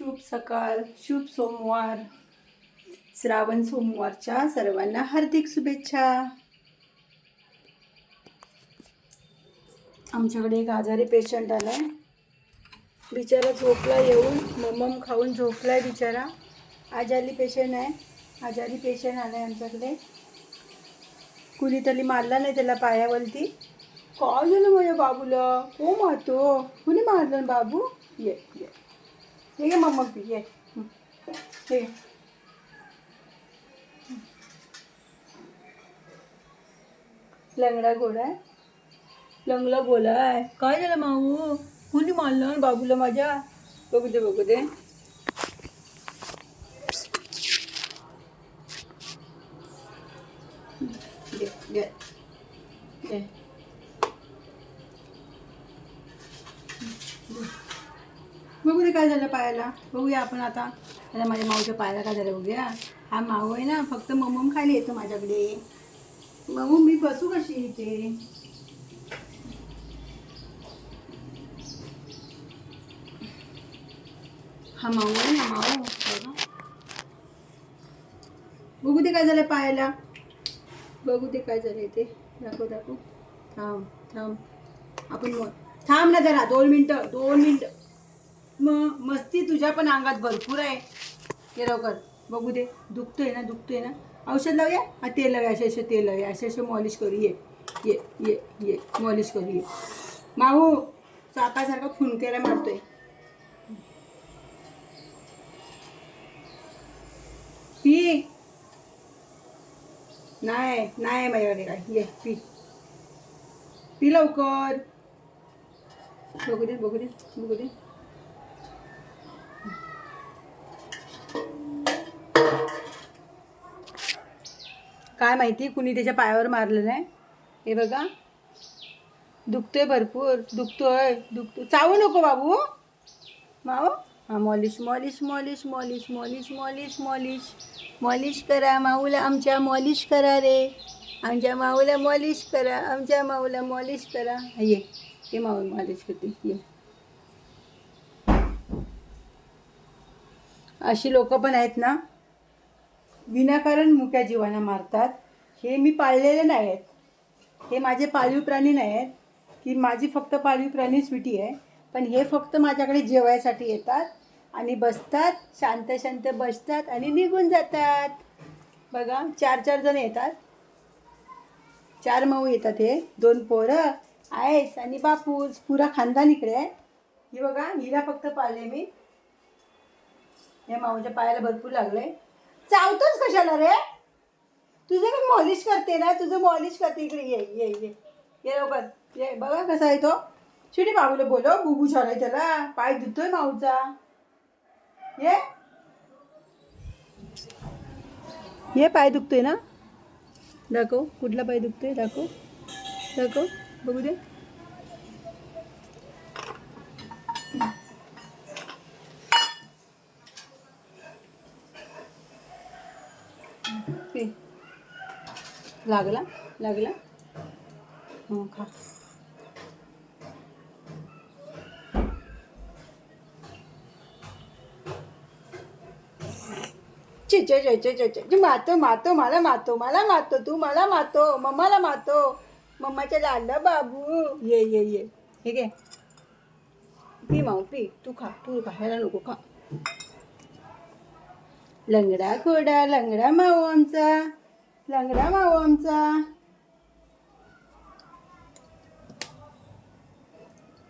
शुभ सकाळ शुभ सोमवार. श्रावण सोमवारच्या सर्वांना हार्दिक शुभेच्छा. आमच्याकडे एक आजारी पेशंट आला आहे बिचारा झोपला येऊन ममम खाऊन झोपला आहे बिचारा. आजारी पेशंट आहे. आजारी पेशंट आला आहे आमच्याकडे. कुणीतरी मारला नाही त्याला पायावरती. काय झालं माझ्या बाबूला? हो मारतो? कुणी मारलं बाबू? ये ये. ये घे मम्मा पी ये। हं. लंगडा गोडा आहे. लंगला गोला आहे. काय झालं माऊ? कुणी मारलं बाबूला माझ्या? बघू दे बघू दे. Yeah. बघू दे काय झालं पायाला. बघूया आपण आता. आता माझ्या माऊच्या पायाला काय झालं बघूया. हा माऊ आहे ना फक्त ममम खायला येतो माझ्याकडे. ममू मी बसू कशी इथे? हा माऊ आहे ना माऊ. बघू. दे काय झालं पायाला. बघू दे काय झालं ते दाखव दाखव. थांब थांब. आपण थांब ना जरा दोन मिनटं दोन मिनटं. मग मस्ती तुझ्या पण अंगात भरपूर आहे. केरवकर लवकर. बघू दे. दुखतोय ना दुखतोय ना. औषध लावूया? हा तेल लावूया. असे असे तेल लावूया. असे असे मॉलिश करू. ये. ये ये ये. मॉलिश करू. ये. माहू चाकासारखा फुनकेला मारतोय. पी. नाही नाही माझ्याकडे काय ये पी. पी लवकर. बघू दे बघू दे बघू दे. काय माहिती कुणी त्याच्या पायावर मारलं नाही. हे बघा. दुखतोय भरपूर. दुखतोय. दुखतो चावू नको बाबू माऊ हा मॉलिश मॉलिश मॉलिश मॉलिश मॉलिश मॉलिश मॉलिश. मॉलिश करा माऊला आमच्या मॉलिश करा रे. आमच्या माऊला मॉलिश करा आमच्या माऊला मॉलिश करा. ये. ये माऊ मॉलिश करते. ये. अशी लोक पण आहेत ना. विनाकारण मुक्या जीवाना मारतात. हे मी पाळलेले नाही आहेत हे माझे पाळीव प्राणी नाही आहेत की माझी फक्त पाळीव प्राणी स्वीटी आहे. पण हे फक्त माझ्याकडे जेवायसाठी येतात आणि बसतात शांत शांत बसतात आणि निघून जातात. बघा चार चार जण येतात. चार माऊ येतात हे. दोन पोरं आईस आणि बापूस. पुरा खानदान इकडे आहे. ही बघा हिला फक्त पाळले मी. या माऊच्या पायाला भरपूर लागले चावतोच कशाला रे? तुझं मी मॉलिश करते ना तुझं मॉलिश करते इकडे ये ये ये. ये लवकर. ये बघा कसा आहे तो. शिटी बाबूला बोलो बुबू झालाय त्याला. पाय धुतोय माऊचा. ये. ये पाय दुखतोय ना? दाखव कुठला पाय दुखतोय? दाखव. दाखव. बघू दे. लागला लागला. हो खा. चिचे चे चे चे चे मातो मातो मला मातो मला मातो तू मला मातो मम्माला मातो. मम्माच्या लाडला बाबू. ये ये ये. ठीक आहे पी माऊ पी. तू खा तू खा ह्याला नको खा. लंगडा खोडा लंगडा माऊ आमचा. लंगडा माऊ आमचा.